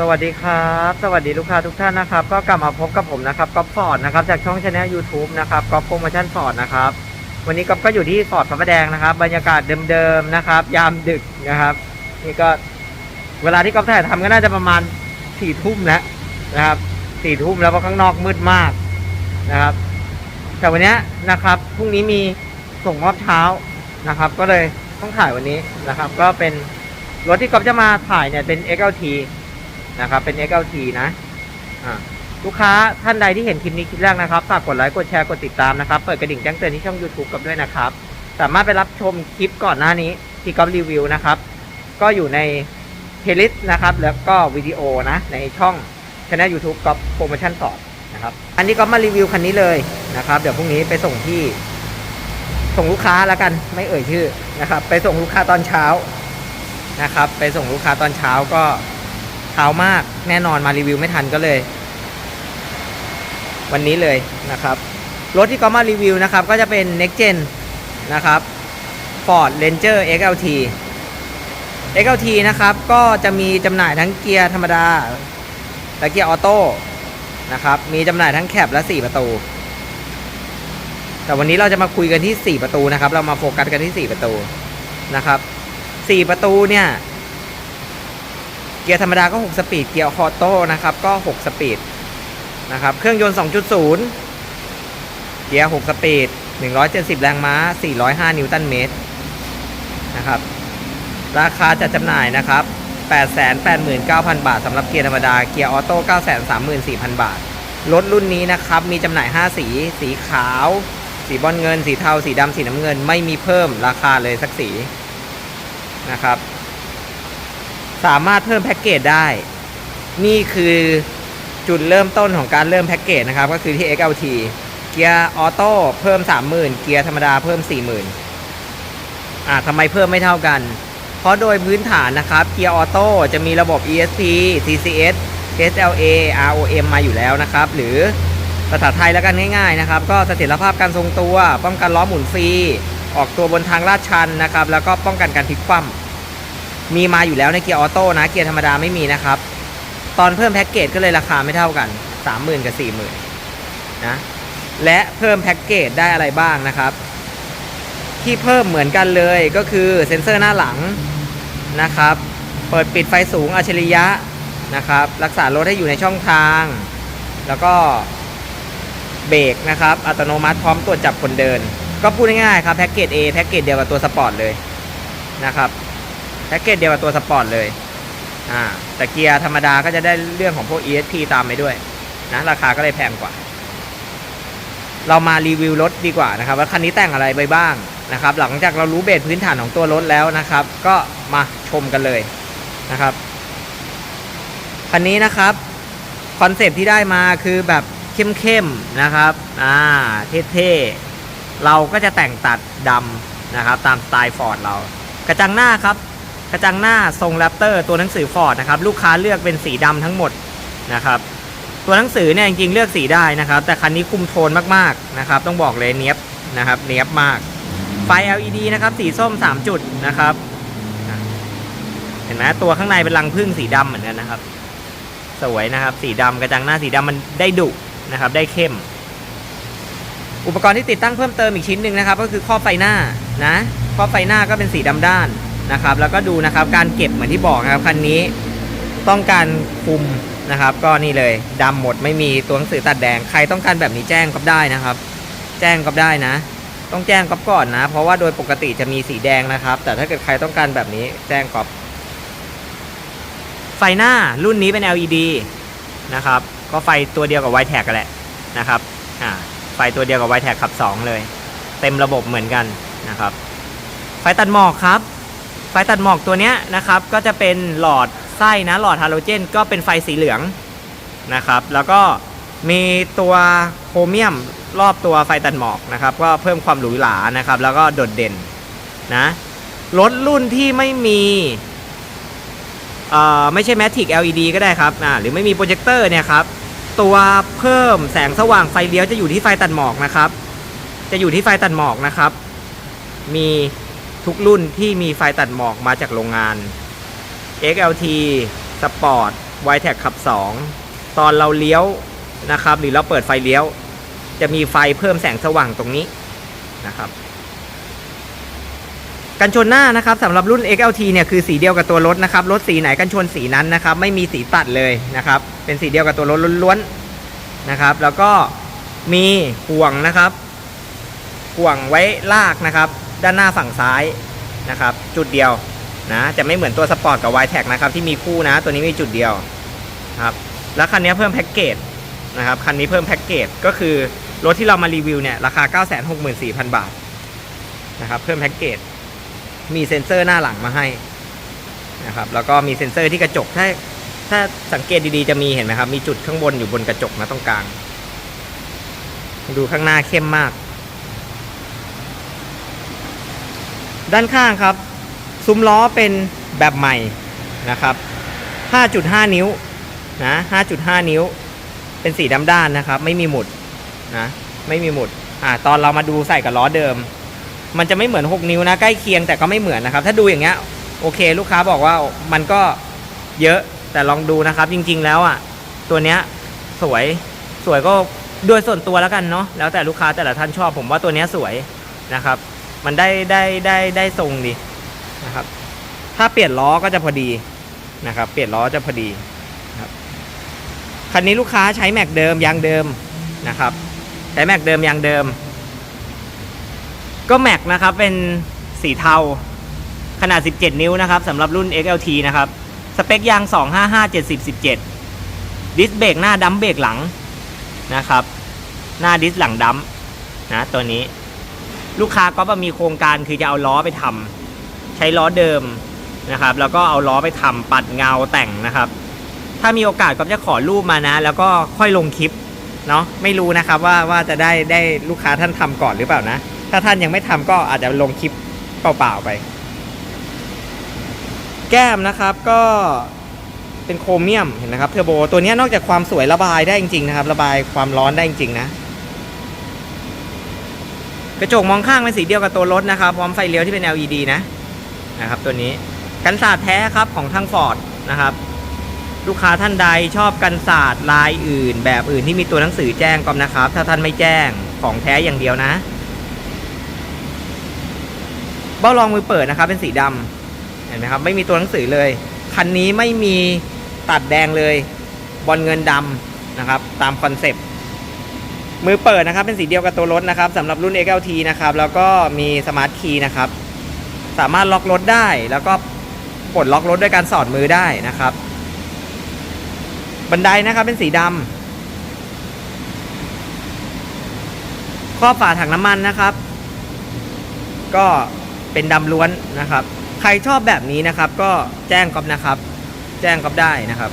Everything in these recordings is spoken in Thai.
สวัสดีครับ สวัสดีลูกค้าทุกท่านนะครับ ก็กลับมาพบกับผมนะครับก๊อฟฟอร์ดนะครับจากช่องช anel YouTube นะครับก๊อฟโปรโมชั่นฟอร์ดนะครับ วันนี้ก๊อฟก็อยู่ที่ฟอร์ดพระประแดงนะครับ บรรยากาศเดิมๆนะครับ ยามดึกนะครับนี่ก็เวลาที่ก๊อฟถ่ายทำก็น่าจะประมาณสี่ทุ่มแล้วนะครับสี่ทุ่มแล้วเพราะข้างนอกมืดมากนะครับ แต่วันเนี้ยนะครับพรุ่งนี้มีส่งมอบเช้านะครับ ก็เลยต้องถ่ายวันนี้นะครับ ก็เป็นรถที่ก๊อฟจะมาถ่ายเนี่ยเป็น XLT นะครับ เป็น XLT นะอ่าลูกค้าท่านใดที่เห็นคลิปนี้คลิปแรกนะครับฝากกดไลค์กดแชร์กดติดตามนะครับ เปิดกระดิ่งแจ้งเตือนที่ช่อง YouTube กับด้วยนะครับ สามารถไปรับชมคลิปก่อนหน้านี้ที่ก๊อฟรีวิวนะครับ ก็อยู่ในเพลย์ลิสต์นะครับ แล้วก็วิดีโอนะในช่องช anel YouTube ก๊อฟโปรโมชั่นสอนนะครับ อันนี้ก็มารีวิวคันนี้เลยนะครับ เดี๋ยวพรุ่งนี้ไปส่งที่ ส่งลูกค้าแล้วกันไม่เอ่ยชื่อนะครับ ไปส่งลูกค้าตอนเช้านะครับ ไปส่งลูกค้าตอนเช้าก็ เช้ามากแน่นอนมารีวิวไม่ทันก็เลย วันนี้เลยนะครับ รถที่เขามารีวิวนะครับ ก็จะเป็น Next Gen นะครับ Ford Ranger XLT XLT นะครับก็จะมีจำหน่ายทั้งเกียร์ธรรมดา และเกียร์ออโต้นะครับ มีจำหน่ายทั้งแคบและ 4 ประตู แต่วันนี้เราจะมาคุยกันที่ 4 ประตูนะครับ เรามาโฟกัสกันที่ 4 ประตูนะครับ 4 ประตูเนี่ย เกียร์ธรรมดาก็ 6 สปีด เกียร์ออโต้นะครับก็ 6 สปีดนะครับ เครื่องยนต์ 2.0 เกียร์ 6 สปีด 170 แรงม้า 405 นิวตันเมตรนะครับ ราคาจัดจำหน่ายนะครับ 889,000 บาทสำหรับเกียร์ธรรมดา เกียร์ออโต้934,000 บาท รถรุ่นนี้นะครับ มีจำหน่าย 5 สี สีขาว สีบอลเงิน สีเทา สีดำ สีน้ำเงิน ไม่มีเพิ่มราคาเลยสักสีนะครับ สามารถเพิ่มแพ็กเกจได้ นี่คือจุดเริ่มต้นของการเริ่มแพ็กเกจนะครับ ก็คือที่ XLT เกียร์ออโต้เพิ่ม 30,000 เกียร์ธรรมดาเพิ่ม 40,000อ่าทำไมเพิ่มไม่เท่ากัน เพราะโดยพื้นฐานนะครับ เกียร์ออโต้จะมีระบบ ESP TCS SLA ROM มาอยู่แล้วนะครับ หรือภาษาไทยแล้วกันง่ายๆนะครับ ก็เสถียรภาพการทรงตัว ป้องกันล้อหมุนฟรี ออกตัวบนทางลาดชันนะครับ แล้วก็ป้องกันการพลิกคว่ำ มีมาอยู่แล้วในเกียร์ออโต้นะเกียร์ธรรมดาไม่มีนะครับ ตอนเพิ่มแพ็กเกจก็เลยราคาไม่เท่ากัน 30,000 กับ 40,000นะและเพิ่มแพ็กเกจได้อะไรบ้างนะครับ ที่เพิ่มเหมือนกันเลยก็คือเซ็นเซอร์หน้าหลังนะครับ เปิดปิดไฟสูงอัจฉริยะนะครับ รักษารถให้อยู่ในช่องทาง แล้วก็เบรกนะครับ อัตโนมัติพร้อมตรวจจับคนเดิน ก็พูดง่ายๆครับแพ็กเกจ A แพ็กเกจเดียวกับตัวสปอร์ตเลยนะครับ แพ็กเกจเดียวกับตัวสปอร์ตเลยอ่าแต่เกียร์ธรรมดาก็จะได้เรื่องของพวก ESP ตามไปด้วยนะราคาก็เลยแพงกว่า เรามารีวิวรถดีกว่านะครับ ว่าคันนี้แต่งอะไรไปบ้างนะครับ หลังจากเรารู้เบสพื้นฐานของตัวรถแล้วนะครับ ก็มาชมกันเลยนะครับคันนี้นะครับคอนเซปที่ได้มาคือแบบเข้มๆนะครับอ่าเท่ๆเราก็จะแต่งตัดดำนะครับ ตามสไตล์ฟอร์ดเรา กระจังหน้าครับ ระจังหน้าทรงแรปเตอร์ตัวหนังสือฟอร์ดนะครับลูกค้าเลือกเป็นสีดำทั้งหมดนะครับตัวหนังสือเนี่ยจริงๆเลือกสีได้นะครับ แต่คันนี้คุมโทนมากๆนะครับ ต้องบอกเลยเนี้ยบนะครับเนี้ยบมาก ไฟ LED นะครับสีส้ม 3 จุดนะครับเห็นไหมตัวข้างในเป็นรังผึ้งสีดำเหมือนกันนะครับ สวยนะครับ สีดำกระจังหน้าสีดำมันได้ดุนะครับ ได้เข้ม อุปกรณ์ที่ติดตั้งเพิ่มเติมอีกชิ้นหนึ่งนะครับ ก็คือครอบไฟหน้านะครอบไฟหน้าก็เป็นสีดำด้าน นะครับ แล้วก็ดูนะครับการเก็บเหมือนที่บอกนะครับคันนี้ต้องการคุมนะครับ ก็นี่เลยดำหมดไม่มีตัวหนังสือตัดแดงใครต้องการแบบนี้แจ้งก็ได้นะครับ แจ้งก็ได้นะ ต้องแจ้งก๊อฟก่อนนะ เพราะว่าโดยปกติจะมีสีแดงนะครับ แต่ถ้าเกิดใครต้องการแบบนี้แจ้งก๊อฟไฟหน้ารุ่นนี้เป็น LED นะครับ ก็ไฟตัวเดียวกับ y t a g กันแหละนะครับอ่าไฟตัวเดียวกับ y t a g ขับ 2 เลย เต็มระบบเหมือนกันนะครับ ไฟตัดหมอกครับ ไฟตัดหมอกตัวเนี้ยนะครับก็จะเป็นหลอดไส้นะหลอดฮาโลเจน ก็เป็นไฟสีเหลืองนะครับ แล้วก็มีตัวโครเมียมรอบตัวไฟตัดหมอกนะครับ ก็เพิ่มความหรูหรานะครับ แล้วก็โดดเด่นนะรถรุ่นที่ไม่มีเอ่อไม่ใช่ Matic LED ก็ได้ครับอ่าหรือไม่มีโปรเจคเตอร์เนี่ยครับตัวเพิ่มแสงสว่างไฟเลี้ยวจะอยู่ที่ไฟตัดหมอกนะครับ จะอยู่ที่ไฟตัดหมอกนะครับ มี ทุกรุ่นที่มีไฟตัดหมอกมาจากโรงงาน XLT Sport w i t e c ขับ 2 ตอนเราเลี้ยวนะครับหรือเราเปิดไฟเลี้ยว จะมีไฟเพิ่มแสงสว่างตรงนี้นะครับกันชนหน้านะครับสำหรับรุ่น XLT เนี่ยคือสีเดียวกับตัวรถนะครับรถสีไหนกันชนสีนั้นนะครับไม่มีสีตัดเลยนะครับเป็นสีเดียวกับตัวรถล้วนๆนะครับแล้วก็มีห่วงนะครับห่วงไว้ลากนะครับ ด้านหน้าฝั่งซ้ายนะครับ จุดเดียวนะจะไม่เหมือนตัวสปอร์ตกับ y t e c นะครับที่มีคู่นะตัวนี้มีจุดเดียวครับแล้วคันนี้เพิ่มแพ็กเกจนะครับคันนี้เพิ่มแพ็กเกจก็คือรถที่เรามารีวิวเนี่ยราคา 964,000 บาทนะครับเพิ่มแพ็กเกจมีเซ็นเซอร์หน้าหลังมาให้นะครับแล้วก็มีเซ็นเซอร์ที่กระจกถ้าถ้าสังเกตดีๆจะมีเห็นไหมครับ มีจุดข้างบนอยู่บนกระจกนะตรงกลาง ดูข้างหน้าเข้มมาก ด้านข้างครับ ซุ้มล้อเป็นแบบใหม่นะครับ 5.5 นิ้วนะ 5.5 นิ้ว เป็นสีดำด้านนะครับ ไม่มีหมุดนะ ไม่มีหมุด อ่า ตอนเรามาดูใส่กับล้อเดิม มันจะไม่เหมือน 6 นิ้วนะ ใกล้เคียงแต่ก็ไม่เหมือนนะครับ ถ้าดูอย่างเงี้ย โอเค ลูกค้าบอกว่ามันก็เยอะ แต่ลองดูนะครับ จริง ๆ แล้วอะ ตัวเนี้ยสวย สวยก็โดยส่วนตัวแล้วกันเนาะ แล้วแต่ลูกค้าแต่ละท่านชอบ ผมว่าตัวเนี้ยสวยนะครับ มันได้ได้ได้ได้ทรงดีนะครับ ถ้าเปลี่ยนล้อก็จะพอดีนะครับ เปลี่ยนล้อจะพอดีครับคันนี้ลูกค้าใช้แม็กเดิมยางเดิมนะครับ ใช้แม็กเดิมยางเดิม ก็แม็กนะครับเป็นสีเทาขนาด 17 นิ้วนะครับสำหรับรุ่น XLT นะครับ สเปคยาง 255 70 17 ดิสเบรกหน้าดัมเบรกหลังนะครับ หน้าดิสหลังดัมนะตัวนี้ ลูกค้าก็มีโครงการคือจะเอาล้อไปทำใช้ล้อเดิมนะครับ แล้วก็เอาล้อไปทำปัดเงาแต่งนะครับ ถ้ามีโอกาสก็จะขอรูปมานะ แล้วก็ค่อยลงคลิปเนาะไม่รู้นะครับว่าว่าจะได้ได้ลูกค้าท่านทำก่อนหรือเปล่านะ ถ้าท่านยังไม่ทำก็อาจจะลงคลิปเปล่าๆไป แก้มนะครับก็เป็นโครเมียมเห็นนะครับเทอร์โบตัวนี้นอกจากความสวยระบายได้จริงๆนะครับ ระบายความร้อนได้จริงๆนะ กระจกมองข้างเป็นสีเดียวกับตัวรถนะครับ พร้อมไฟเลี้ยวที่เป็น LED นะนะครับ ตัวนี้กันศาสตร์แท้ครับของทางฟอร์ดนะครับ ลูกค้าท่านใดชอบกันศาสตร์ลายอื่น แบบอื่นที่มีตัวหนังสือแจ้งก็นะครับ ถ้าท่านไม่แจ้งของแท้อย่างเดียวนะ เบ้ารองมือเปิดนะครับ เป็นสีดำเห็นไหมครับ ไม่มีตัวหนังสือเลยคันนี้ไม่มีตัดแดงเลยบอลเงินดำนะครับ ตามคอนเซปต์ มือเปิดนะครับ เป็นสีเดียวกับตัวรถนะครับสำหรับรุ่น XLT นะครับ แล้วก็มีสมาร์ทคีย์นะครับ สามารถล็อกรถได้แล้วก็ปลดล็อกรถด้วยการสอดมือได้นะครับ บันไดนะครับเป็นสีดำข้อฝาถังน้ำมันนะครับ ก็เป็นดำล้วนนะครับ ใครชอบแบบนี้นะครับ ก็แจ้งก๊อฟนะครับ แจ้งก๊อฟได้นะครับ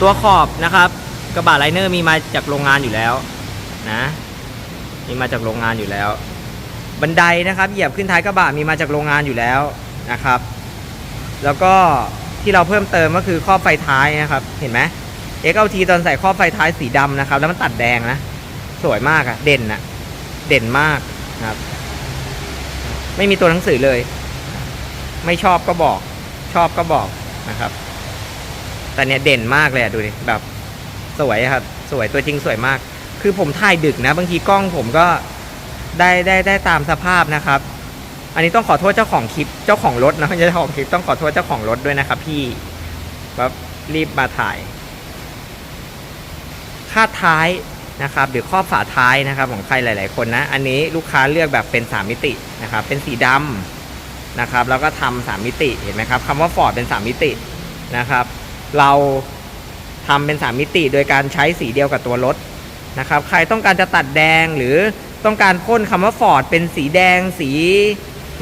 ตัวขอบนะครับกระบะไลเนอร์มีมาจากโรงงานอยู่แล้วนะมีมาจากโรงงานอยู่แล้ว บันไดนะครับเหยียบขึ้นท้ายกระบะมีมาจากโรงงานอยู่แล้วนะครับ แล้วก็ที่เราเพิ่มเติมก็คือครอบไฟท้ายนะครับ เห็นไหม XLT ตอนใส่ครอบไฟท้ายสีดำนะครับ แล้วมันตัดแดงนะ สวยมากอะเด่นอะเด่นมากครับ ไม่มีตัวหนังสือเลย ไม่ชอบก็บอก ชอบก็บอกนะครับ แต่เนี้ยเด่นมากเลยอะดูดิแบบสวยครับ สวยตัวจริงสวยมาก คือผมถ่ายดึกนะ บางทีกล้องผมก็ได้ได้ได้ตามสภาพนะครับ อันนี้ต้องขอโทษเจ้าของคลิปเจ้าของรถนะเจ้าของคลิปต้องขอโทษเจ้าของรถด้วยนะครับ พี่แบบรีบมาถ่ายคาดท้ายนะครับหรือครอบฝาท้ายนะครับ ของใครหลาย ๆ คนนะ อันนี้ลูกค้าเลือกแบบเป็น 3 มิตินะครับ เป็นสีดำนะครับ แล้วก็ทำสามมิติเห็นไหมครับคำว่าฟอร์ดเป็น 3 มิตินะครับ เราทำเป็น3มิติโดยการใช้สีเดียวกับตัวรถนะครับ ใครต้องการจะตัดแดงหรือต้องการพ่นคำว่าฟอร์ดเป็นสีแดงสี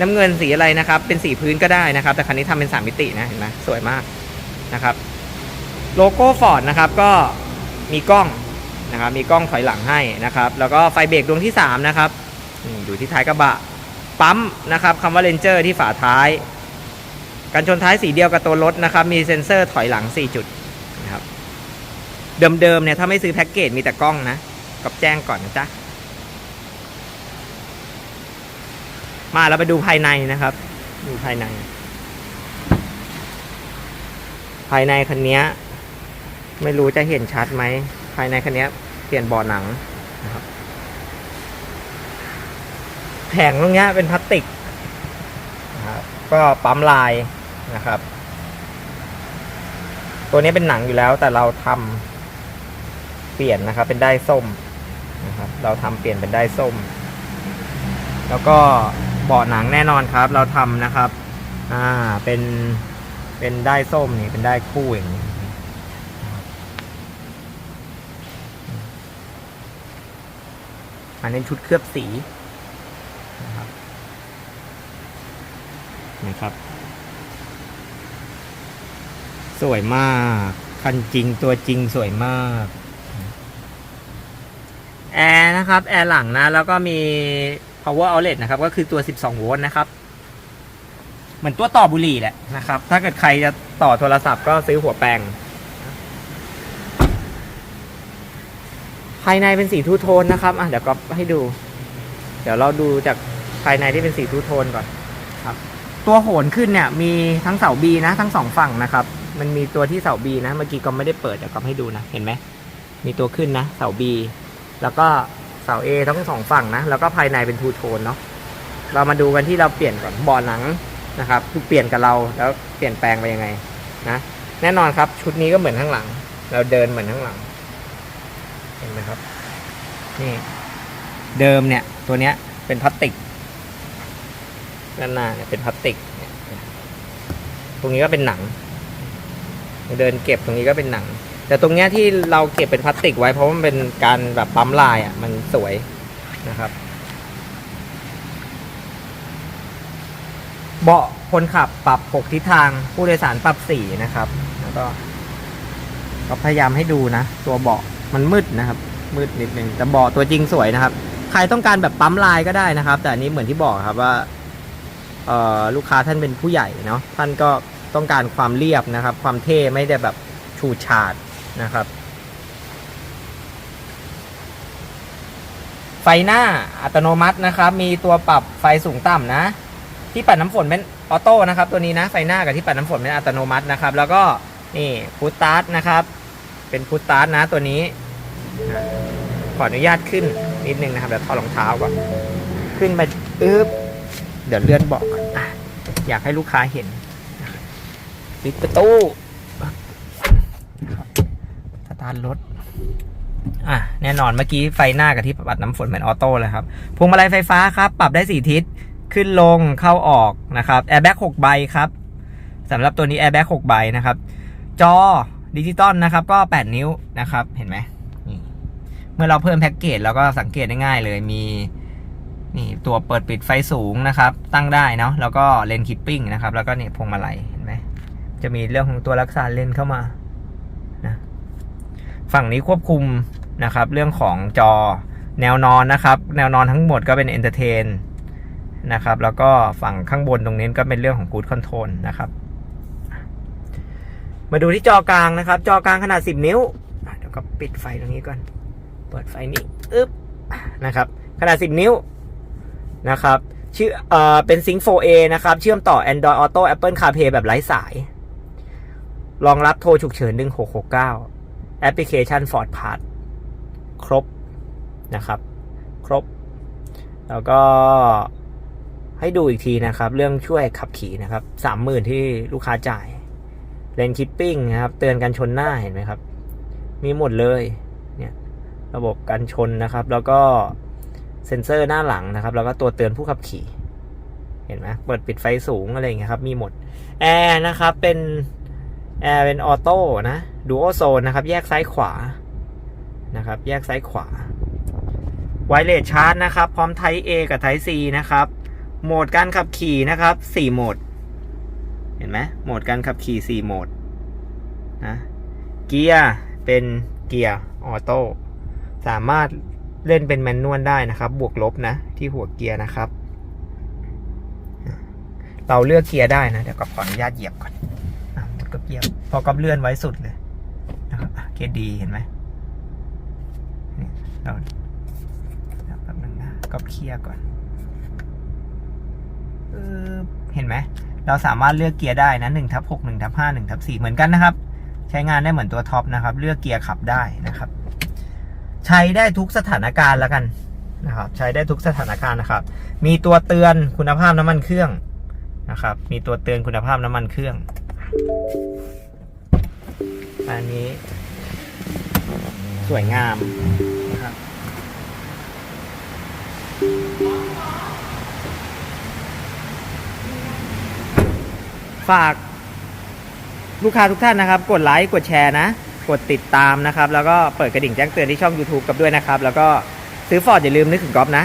น้ำเงินสีอะไรนะครับ เป็นสีพื้นก็ได้นะครับ แต่คันนี้ทำเป็น3มิตินะเห็นไหมสวยมากนะครับโลโก้ฟอร์ดนะครับก็มีกล้องนะครับมีกล้องถอยหลังให้นะครับ แล้วก็ไฟเบรกดวงที่ 3 นะครับอยู่ที่ท้ายกระบะปั๊มนะครับคำว่าเลนเจอร์ที่ฝาท้าย กันชนท้ายสีเดียวกับตัวรถนะครับ มีเซ็นเซอร์ถอยหลัง 4 จุดนะครับ เดิมๆเนี่ยถ้าไม่ซื้อแพ็กเกจมีแต่กล้องนะกับแจ้งก่อนนะจ๊ะ มาเราไปดูภายในนะครับ ดูภายใน ภายในคันนี้ไม่รู้จะเห็นชัดไหม ภายในคันนี้เปลี่ยนเบาะหนังนะครับแผงตรงนี้เป็นพลาสติกนะครับก็ปั๊มลาย นะครับ ตัวนี้เป็นหนังอยู่แล้วแต่เราทำเปลี่ยนนะครับ เป็นได้ส้มนะครับ เราทำเปลี่ยนเป็นได้ส้ม แล้วก็เบาะหนังแน่นอนครับ เราทำนะครับ อ่าเป็นเป็นได้ส้มนี่เป็นได้คู่อย่างนี้อันนี้ชุดเคลือบสีนะครับนะครับ สวยมาก คันจริงตัวจริงสวยมาก แอร์นะครับ แอร์หลังนะ แล้วก็มี power outlet นะครับ ก็คือตัว 12 โวลต์นะครับ เหมือนตัวต่อบุหรี่แหละนะครับ ถ้าเกิดใครจะต่อโทรศัพท์ก็ซื้อหัวแปลง ภายในเป็นสีทูโทนนะครับอะเดี๋ยวก็ให้ดู เดี๋ยวเราดูจากภายในที่เป็นสีทูโทนก่อนครับ ตัวโหนขึ้นเนี่ย มีทั้งเสาบีนะ ทั้งสองฝั่งนะครับ มันมีตัวที่เสาบีนะ เมื่อกี้ก็ไม่ได้เปิดเดี๋ยวก็ให้ดูนะ เห็นไหม มีตัวขึ้นนะ เสาบีแล้วก็เสา A ทั้งสองฝั่งนะ แล้วก็ภายในเป็นทูโทนเนาะ เรามาดูกันที่เราเปลี่ยนก่อนบาะหนังนะครับคือเปลี่ยนกับเราแล้วเปลี่ยนแปลงไปยังไงนะ แน่นอนครับ ชุดนี้ก็เหมือนข้างหลัง เราเดินเหมือนข้างหลัง เห็นไหมครับ นี่ เดิมเนี่ย ตัวเนี้ยเป็นพลาสติกด้านหน้าเนี่ยเป็นพลาสติกตรงนี้ก็เป็นหนัง เดินเก็บตรงนี้ก็เป็นหนัง แต่ตรงเนี้ยที่เราเก็บเป็นพลาสติกไว้เพราะว่ามันเป็นการแบบปั๊มลายอะมันสวยนะครับ เบาะคนขับปรับ6ทิศทางผู้โดยสารปรับ4นะครับ แล้วก็ก็พยายามให้ดูนะ ตัวเบาะมันมืดนะครับ มืดนิดนึงแต่เบาะตัวจริงสวยนะครับ ใครต้องการแบบปั๊มลายก็ได้นะครับ แต่อันนี้เหมือนที่บอกครับว่าลูกค้าท่านเป็นผู้ใหญ่เนาะท่านก็ ต้องการความเรียบนะครับ ความเท่ไม่ได้แบบฉูฉาดนะครับ ไฟหน้าอัตโนมัตินะครับ มีตัวปรับไฟสูงต่ำนะ ที่ปัดน้ำฝนเป็นออโต้นะครับ ตัวนี้นะไฟหน้ากับที่ปัดน้ำฝนเป็นอัตโนมัตินะครับ แล้วก็นี่พุตตาร์ทนะครับ เป็นพุตตาร์ทนะตัวนี้ ขออนุญาตขึ้นนิดนึงนะครับเดี๋ยวถอดรองเท้าก่อนขึ้นไปอึ๊บเดี๋ยวเลื่อนเบาะก่อนอยากให้ลูกค้าเห็น ปิดประตูสตาร์ทรถ อะ แน่นอนเมื่อกี้ไฟหน้ากับที่ปัดน้ำฝนเป็นออโต้เลยครับพวงมาลัยไฟฟ้าครับ ปรับได้สี่ทิศ ขึ้นลงเข้าออกนะครับแอร์แบ็กหกใบครับสำหรับตัวนี้แอร์แบ็กหกใบนะครับ จอดิจิตอลนะครับก็ 8 นิ้วนะครับ เห็นไหมนี่เมื่อเราเพิ่มแพ็กเกจเราก็สังเกตได้ง่ายเลยมีนี่ตัวเปิดปิดไฟสูงนะครับ ตั้งได้เนาะแล้วก็เลนคิปปิ้งนะครับ แล้วก็นี่พวงมาลัย จะมีเรื่องของตัวรักษาเลนเข้ามานะฝั่งนี้ควบคุมนะครับเรื่องของจอแนวนอนนะครับ แนวนอนทั้งหมดก็เป็นเอนเตอร์เทนนะครับแล้วก็ฝั่งข้างบนตรงนี้ก็เป็นเรื่องของ Good Control นะครับ มาดูที่จอกลางนะครับ จอกลางขนาด 10 นิ้วเดี๋ยวก็ปิดไฟตรงนี้ก่อน เปิดไฟนี้อึ๊บนะครับ ขนาด 10 นิ้วนะครับชื่อเอ่อเป็น Sync 4A นะครับ เชื่อมต่อ Android Auto Apple CarPlay แบบไร้สาย รองรับโทรฉุกเฉิน 1669 แอปพลิเคชัน Ford Pass ครบนะครับ ครบ แล้วก็ให้ดูอีกทีนะครับ เรื่องช่วยขับขี่นะครับสามหมื่นที่ลูกค้าจ่ายเลนคิปปิ้งนะครับ เตือนกันชนหน้าเห็นไหมครับ มีหมดเลยเนี่ยระบบกันชนนะครับ แล้วก็เซ็นเซอร์หน้าหลังนะครับ แล้วก็ตัวเตือนผู้ขับขี่ เห็นไหมเปิดปิดไฟสูงอะไรอย่างเงี้ยครับ มีหมด แอร์นะครับ เป็น แอร์เป็นออโต้นะดูโอโซนนะครับ แยกซ้ายขวานะครับ แยกซ้ายขวาไวเลสชาร์จนะครับ พร้อมไท A กับไท C นะครับ โหมดการขับขี่นะครับสี่โหมด เห็นไหมโหมดการขับขี่สี่โหมดนะเกียร์เป็นเกียร์ออโต้สามารถเล่นเป็นแมนนวลได้นะครับ บวกลบนะ ที่หัวเกียร์นะครับ เราเลือกเกียร์ได้นะ เดี๋ยวก็ขออนุญาตเหยียบก่อน อะหมดก็เหยียบพอก็เลื่อนไว้สุดเลยนะครับเกียร์ดีเห็นไหมนี่เราแป๊บนึงนะก็เคลียร์ก่อนเออเห็นไหมเราสามารถเลือกเกียร์ได้นะ1ทับ6 1ทับ5 1ทับ4เหมือนกันนะครับ ใช้งานได้เหมือนตัวท็อปนะครับ เลือกเกียร์ขับได้นะครับ ใช้ได้ทุกสถานการณ์แล้วกันนะครับ ใช้ได้ทุกสถานการณ์นะครับ มีตัวเตือนคุณภาพน้ำมันเครื่องนะครับ มีตัวเตือนคุณภาพน้ำมันเครื่อง อันนี้ สวยงามนะครับฝากลูกค้าทุกท่านนะครับ กดไลค์กดแชร์นะ กดติดตามนะครับ แล้วก็เปิดกระดิ่งแจ้งเตือนที่ช่อง YouTube กับด้วยนะครับ แล้วก็ซื้อฟอร์ดอย่าลืมนึกถึงก๊อฟนะ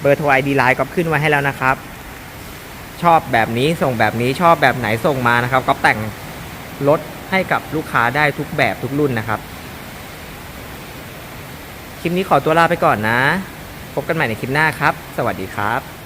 เบอร์โทรไอดีไลน์ก๊อฟขึ้นไว้ให้แล้วนะครับ ชอบแบบนี้ส่งแบบนี้ชอบแบบไหนส่งมานะครับก๊อฟแต่งรถ ให้กับลูกค้าได้ทุกแบบทุกรุ่นนะครับ คลิปนี้ขอตัวลาไปก่อนนะ พบกันใหม่ในคลิปหน้าครับ สวัสดีครับ